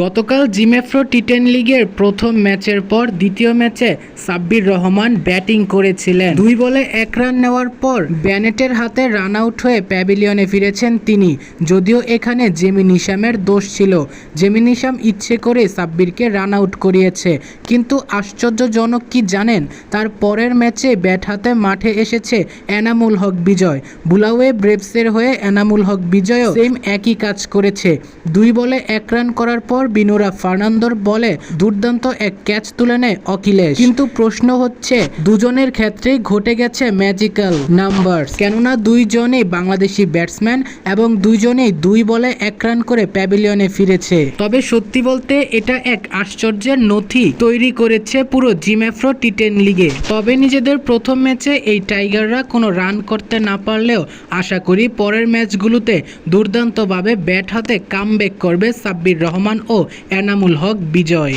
গতকাল জিমেফ্রো T ten লিগের প্রথম ম্যাচের পর দ্বিতীয় ম্যাচে সাব্বির রহমান ব্যাটিং করেছিলেন। দুই বলে এক রান নেওয়ার পর ব্যানেটের হাতে রান আউট হয়ে প্যাভিলিয়নে ফিরেছেন তিনি। যদিও এখানে জেমি নিশামের দোষ ছিল। জেমি নিশাম ইচ্ছে করে সাব্বিরকে রান আউট করিয়েছে। কিন্তু আশ্চর্যজনক কি জানেন? তার পরের ম্যাচে ব্যাট হাতে মাঠে এসেছে এনামুল হক বিজয়। বুলাওয়ে ব্রেভসের হয়ে এনামুল হক বিজয়ও সেম একই কাজ করেছে। দুই বলে এক রান করার পর বিনুরা ফার্নান্দোর বলে দুর্দান্ত এক ক্যাচ তুলে নেয় অখিলেশ। কিন্তু প্রশ্ন হচ্ছে, দুজনের ক্ষেত্রেই ঘটে গেছে ম্যাজিক্যাল নাম্বার কেননা দুইজনেই বাংলাদেশি ব্যাটসম্যান এবং দুইজনেই দুই বলে এক রান করে প্যাভিলিয়নে ফিরেছে। তবে সত্যি বলতে এটা এক আশ্চর্যের নথি তৈরি করেছে পুরো জিম্যাফ্রো টি টেন লিগে তবে নিজেদের প্রথম ম্যাচে এই টাইগাররা কোনো রান করতে না পারলেও আশা করি পরের ম্যাচগুলোতে দুর্দান্তভাবে ব্যাট হাতে কামব্যাক করবে সাব্বির রহমান ও এনামুল হক বিজয়।